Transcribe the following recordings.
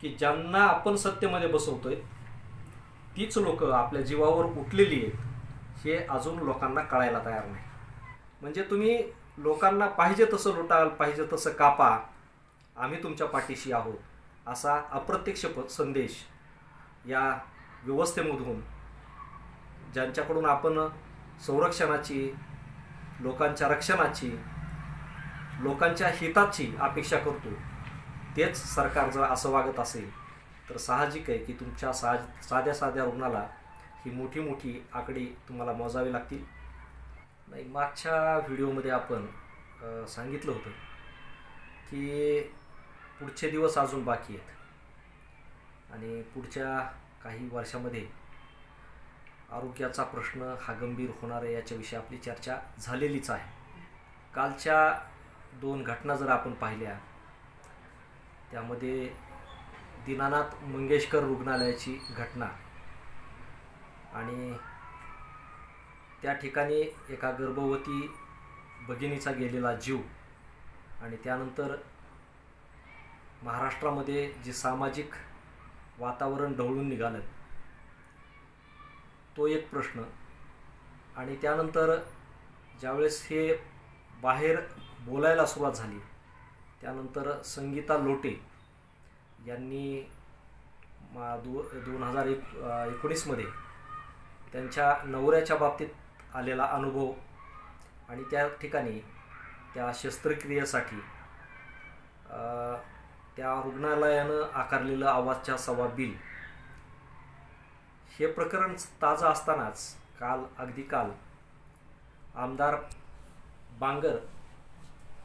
की ज्यांना आपण सत्तेमध्ये बसवतोय तीच लोक आपल्या जीवावर उठलेली आहेत हे अजून लोकांना कळायला तयार नाही. म्हणजे तुम्ही लोकांना पाहिजे तसं लुटाल पाहिजे तसं कापा आम्ही तुमच्या पाठीशी आहोत असा अप्रत्यक्ष संदेश या व्यवस्थेमधून ज्यांच्याकडून आपण संरक्षणाची लोकांच्या रक्षणाची लोकांच्या हिताची अपेक्षा करतो तेच सरकार जर असं वागत असेल तर साहजिक आहे की तुमच्या साज साध्या साध्या रुग्णाला ही मोठी मोठी आकडी तुम्हाला मोजावी लागतील. नाही मागच्या व्हिडिओमध्ये आपण सांगितलं होतं की पुढचे दिवस अजून बाकी आहेत. आणि पुढच्या काही वर्षामध्ये आरोग्याचा प्रश्न हा गंभीर होणार आहे याच्याविषयी आपली चर्चा झालेलीच आहे. कालच्या दोन घटना जर आपण पाहिल्या त्यामध्ये दीनानाथ मंगेशकर रुग्णालयाची घटना आणि त्या ठिकाणी एका गर्भवती भगिनीचा गेलेला जीव आणि त्यानंतर महाराष्ट्रामध्ये जे सामाजिक वातावरण ढवळून निघालं तो एक प्रश्न. आणि त्यानंतर ज्यावेळेस हे बाहेर बोलायला सुरुवात झाली त्यानंतर संगीता लोटे यांनी मा दो दोन हजार एक एकोणीसमध्ये त्यांच्या नवऱ्याच्या बाबतीत आलेला अनुभव आणि त्या ठिकाणी त्या शस्त्रक्रियेसाठी त्या रुग्णालयानं आकारलेलं आवाजच्या सव्वा बिल हे प्रकरण ताजं असतानाच काल अगदी काल आमदार बांगर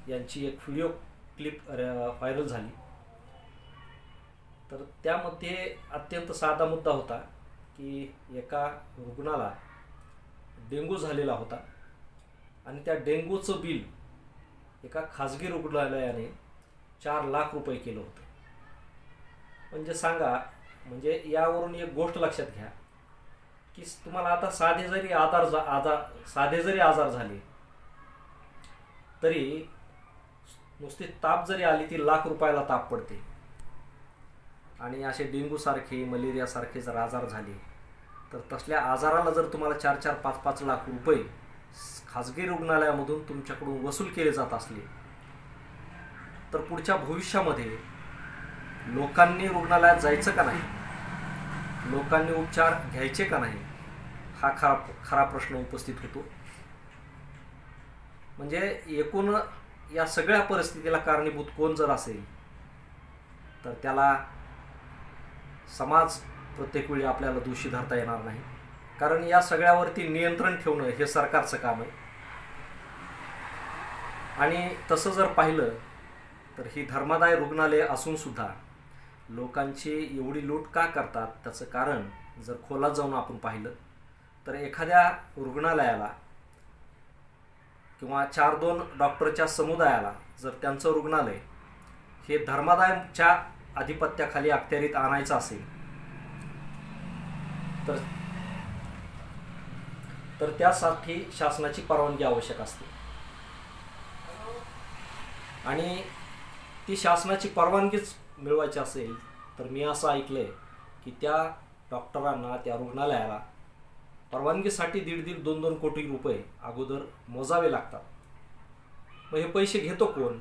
यांची एक व्हिडिओ क्लिप व्हायरल झाली. तर त्यामध्ये अत्यंत साधा मुद्दा होता की एका रुग्णाला डेंगू झालेला होता आणि त्या डेंग्यूचं बिल एका खाजगी रुग्णालयाने चार लाख रुपये केलं होतं. म्हणजे सांगा म्हणजे यावरून एक गोष्ट लक्षात घ्या की तुम्हाला आता साधे जरी आधार जा- आजार साधे जरी आजार झाले तरी नुसती ताप जरी आली ती लाख रुपयाला ताप पडते. आणि असे डेंग्यूसारखे मलेरियासारखे जर आजार झाले तर तसल्या आजाराला जर तुम्हाला चार चार पाच पाच लाख रुपये खाजगी रुग्णालयामधून तुमच्याकडून वसूल केले जात असले तर पुढच्या भविष्यामध्ये लोकांनी रुग्णालयात जायचं का नाही? लोकांनी उपचार घ्यायचे का नाही? हा खरा खरा प्रश्न उपस्थित होतो. म्हणजे एकूण या सगळ्या परिस्थितीला कारणीभूत कोण जर असेल तर त्याला समाज प्रत्येक वेळी आपल्याला दोषी धरता येणार नाही. कारण या सगळ्यावरती नियंत्रण ठेवणं हे सरकारचं काम आहे. आणि तसं जर पाहिलं तर ही धर्मादाय रुग्णालय असून सुद्धा लोकांची एवढी लूट का करतात त्याचं कारण जर खोलात जाऊन आपण पाहिलं तर एखाद्या रुग्णालयाला किंवा चार दोन डॉक्टरच्या समुदायाला जर त्यांचं रुग्णालय हे धर्मादायच्या आधिपत्याखाली अखत्यारीत आणायचं असेल तर तर त्यासाठी शासनाची परवानगी आवश्यक असते. आणि ती शासनाची परवानगीच मिळवायची असेल तर मी असं ऐकलंय की त्या डॉक्टरांना त्या रुग्णालयाला परवानगीसाठी दीड दीड दोन दोन कोटी रुपये अगोदर मोजावे लागतात. मग हे पैसे घेतो कोण?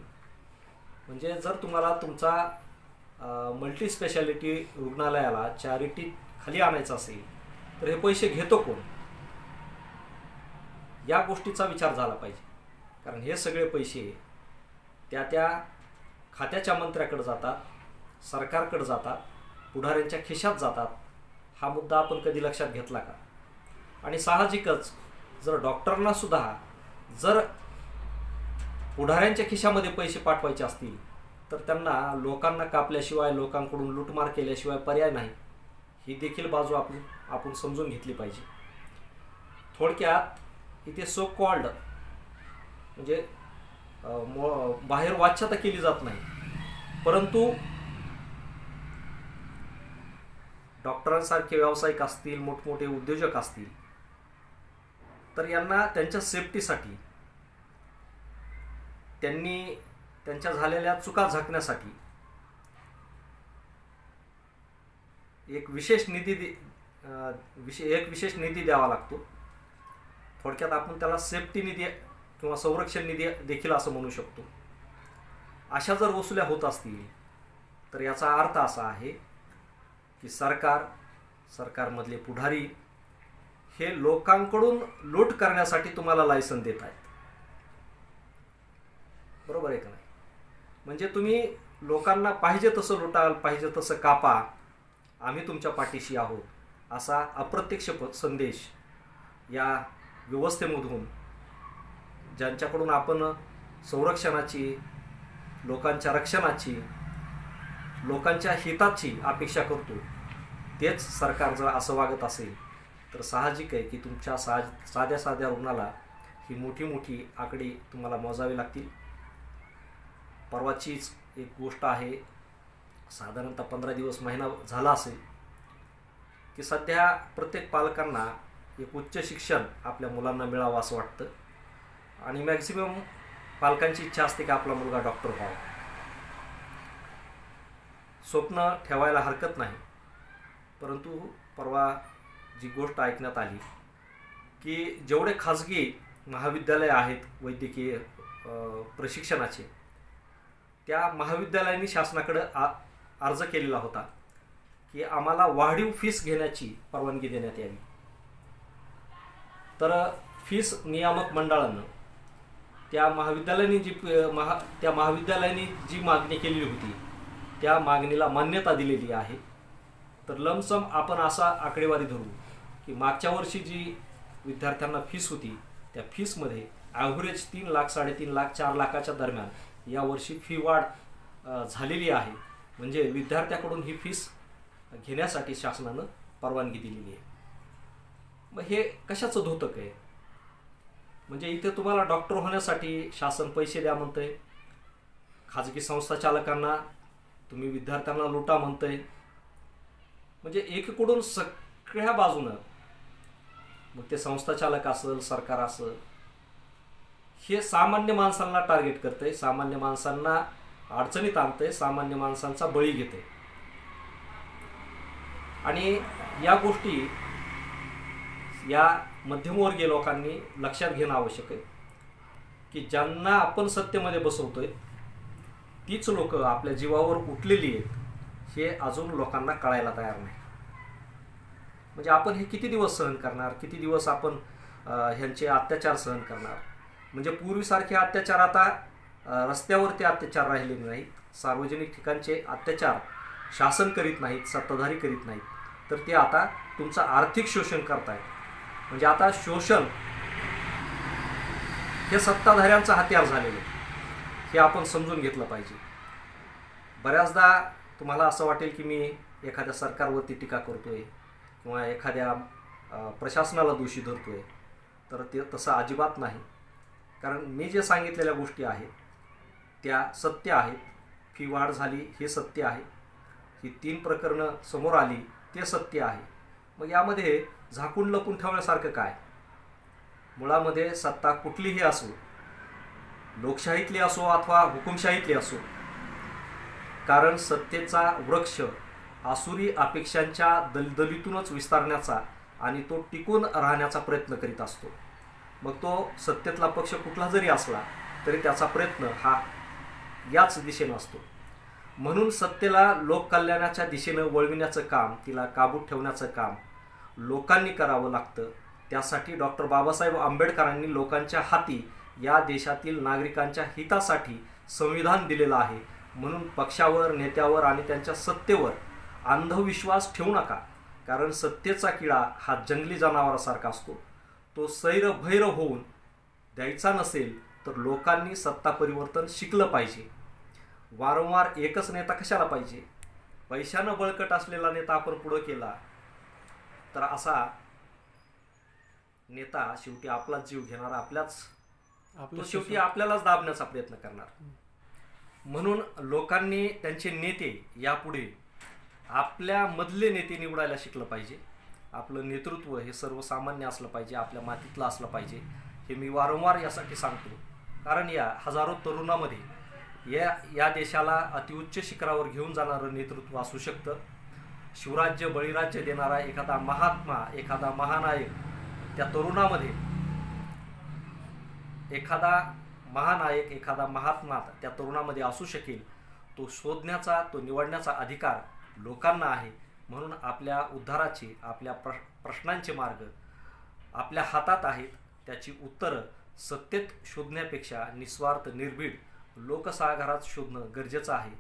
म्हणजे जर तुम्हाला तुमचा मल्टी स्पेशालिटी रुग्णालयाला चॅरिटी खाली आणायचं असेल तर हे पैसे घेतो कोण? या गोष्टीचा विचार झाला पाहिजे. कारण हे सगळे पैसे त्या त्या खात्याच्या मंत्र्याकडे जातात सरकारकडे जातात पुढाऱ्यांच्या खिशात जातात. हा मुद्दा आपण कधी लक्षात घेतला का? आणि साहजिकच जर डॉक्टरांना सुद्धा जर पुढाऱ्यांच्या खिशामध्ये पैसे पाठवायचे असतील तर त्यांना लोकांना कापल्याशिवाय लोकांकडून लूटमार केल्याशिवाय पर्याय नाही. ही देखील बाजू आपण आपण समजून घेतली पाहिजे. थोडक्यात इथे सो कॉल्ड म्हणजे बाहेर वाच्यता केली जात नाही. परंतु डॉक्टरांसारखे व्यावसायिक असतील मोठमोठे उद्योजक असतील तर यांना त्यांच्या सेफ्टीसाठी त्यांनी त्यांच्या झालेल्या चुका झाकण्यासाठी एक विशेष निधी दे विशे एक विशेष निधी द्यावा लागतो. थोडक्यात आपण त्याला सेफ्टी निधी किंवा संरक्षण निधी देखील असं म्हणू शकतो. अशा जर वसुल्या होत असतील तर याचा अर्थ असा आहे की सरकार सरकारमधले पुढारी हे लोकांकडून लूट करण्यासाठी तुम्हाला लायसन देत आहेत. बरोबर आहे का नाही? म्हणजे तुम्ही लोकांना पाहिजे तसं लुटाल पाहिजे तसं कापा आम्ही तुमच्या पाठीशी आहोत असा अप्रत्यक्ष प- संदेश या व्यवस्थेमधून ज्यांच्याकडून आपण संरक्षणाची लोकांच्या रक्षणाची लोकांच्या हिताची अपेक्षा करतो तेच सरकार जर असं वागत असेल तर साहजिक आहे की तुमच्या साज साध्या साध्या रुग्णाला ही मोठी मोठी आकडे तुम्हाला मोजावी लागतील. परवाचीच एक गोष्ट आहे साधारणतः पंधरा दिवस महिना झाला असेल की सध्या प्रत्येक पालकांना एक उच्च शिक्षण आपल्या मुलांना मिळावं असं वाटतं. आणि मॅक्झिमम पालकांची इच्छा असते की आपला मुलगा डॉक्टर व्हावा. स्वप्न ठेवायला हरकत नाही. परंतु परवा जी गोष्ट ऐकण्यात आली की जेवढे खाजगी महाविद्यालय आहेत वैद्यकीय प्रशिक्षणाचे त्या महाविद्यालयांनी शासनाकडे आ अर्ज केलेला होता की आम्हाला वाढीव फीस घेण्याची परवानगी देण्यात यावी. तर फीस नियामक मंडळानं त्या महाविद्यालयाने जी महा त्या महाविद्यालयाने जी मागणी केलेली होती त्या मागणीला मान्यता दिलेली आहे. तर लमसम आपण असा आकडेवारी धरू की मागच्या वर्षी जी विद्यार्थ्यांना फीस होती त्या फीसमध्ये ॲव्हरेज तीन लाख साडेतीन लाख चार लाखाच्या दरम्यान यावर्षी फी वाढ झालेली आहे. म्हणजे विद्यार्थ्याकडून ही फीस घेण्यासाठी शासनानं परवानगी दिलेली आहे. मग हे कशाचं धोतक आहे? म्हणजे इथे तुम्हाला डॉक्टर होण्यासाठी शासन पैसे द्या म्हणतंय. खाजगी संस्था चालकांना तुम्ही विद्यार्थ्यांना लुटा म्हणतंय. म्हणजे एकीकडून सगळ्या बाजूनं मग ते संस्था चालक असेल सरकार असेल हे सामान्य माणसांना टार्गेट करतंय. सामान्य माणसांना अडचणीत आणतंय. सामान्य माणसांचा बळी घेतंय. आणि या गोष्टी या मध्यमवर्गीय लोकांनी लक्षात घेणं आवश्यक आहे की ज्यांना आपण सत्तेमध्ये बसवतोय तीच लोक आपल्या जीवावर उठलेली आहेत हे अजून लोकांना कळायला तयार नाही. म्हणजे आपण हे किती दिवस सहन करणार? किती दिवस आपण ह्यांचे अत्याचार सहन करणार? म्हणजे पूर्वीसारखे अत्याचार आता रस्त्यावरती अत्याचार राहिलेले नाहीत. सार्वजनिक ठिकाणचे अत्याचार शासन करीत नाहीत सत्ताधारी करीत नाहीत. तर ते आता तुमचं आर्थिक शोषण करतायत. म्हणजे आता शोषण हे सत्ताधाऱ्यांचं हत्यार झालेलं आहे. हे आपण समजून घेतलं पाहिजे. बऱ्याचदा तुम्हाला असं वाटेल की मी एखाद्या सरकारवरती टीका करतोय. किंवा एखाद्या प्रशासनाला दोषी धरतोय तर ते तसं अजिबात नाही. कारण मी जे सांगितलेल्या गोष्टी आहेत त्या सत्य आहेत फी वाढ झाली हे सत्य आहे ही तीन प्रकरणं समोर आली ते सत्य आहे. मग यामध्ये झाकून लपून ठेवण्यासारखं काय? मुळामध्ये सत्ता कुठलीही असो लोकशाहीतली असो अथवा हुकुमशाहीतली असो कारण सत्तेचा वृक्ष आसुरी अपेक्षांच्या दलदलीतूनच विस्तारण्याचा आणि तो टिकून राहण्याचा प्रयत्न करीत असतो. मग तो सत्तेतला पक्ष कुठला जरी असला तरी त्याचा प्रयत्न हा याच दिशेनं असतो. म्हणून सत्तेला लोककल्याणाच्या दिशेनं वळविण्याचं काम तिला काबूत ठेवण्याचं काम लोकांनी करावं लागतं. त्यासाठी डॉक्टर बाबासाहेब आंबेडकरांनी लोकांच्या हाती या देशातील नागरिकांच्या हितासाठी संविधान दिलेलं आहे. म्हणून पक्षावर नेत्यावर आणि त्यांच्या सत्तेवर अंधविश्वास ठेवू नका कारण सत्तेचा किडा हा जंगली जनावरासारखा असतो. तो सैर भैर होऊन द्यायचा नसेल तर लोकांनी सत्ता परिवर्तन शिकलं पाहिजे. वारंवार एकच नेता कशाला पाहिजे? पैशानं बळकट असलेला नेता आपण पुढं केला तर असा नेता शेवटी आपलाच जीव घेणार आपल्याच तो आपलं शेवटी आपल्यालाच दाबण्याचा प्रयत्न करणार. म्हणून लोकांनी त्यांचे नेते यापुढे आपल्या मधले नेते निवडायला शिकलं पाहिजे. आपलं नेतृत्व हे सर्वसामान्य असलं पाहिजे आपल्या मातीतलं असलं पाहिजे. हे मी वारंवार यासाठी सांगतो. कारण या हजारो तरुणामध्ये या या देशाला अतिउच्च शिखरावर घेऊन जाणारं नेतृत्व असू शकतं. शिवराज्य बळीराज्य देणारा एखादा महात्मा एखादा महानायक त्या तरुणामध्ये एखादा महानायक एखादा महात्मा त्या तरुणामध्ये असू शकेल. तो शोधण्याचा तो निवडण्याचा अधिकार लोकांना आहे. म्हणून आपल्या उद्धाराचे आपल्या प्र प्रश्नांचे मार्ग आपल्या हातात आहेत. त्याची उत्तरं सत्तेत शोधण्यापेक्षा निस्वार्थ निर्भीड लोकसागरात शोधणं गरजेचं आहे.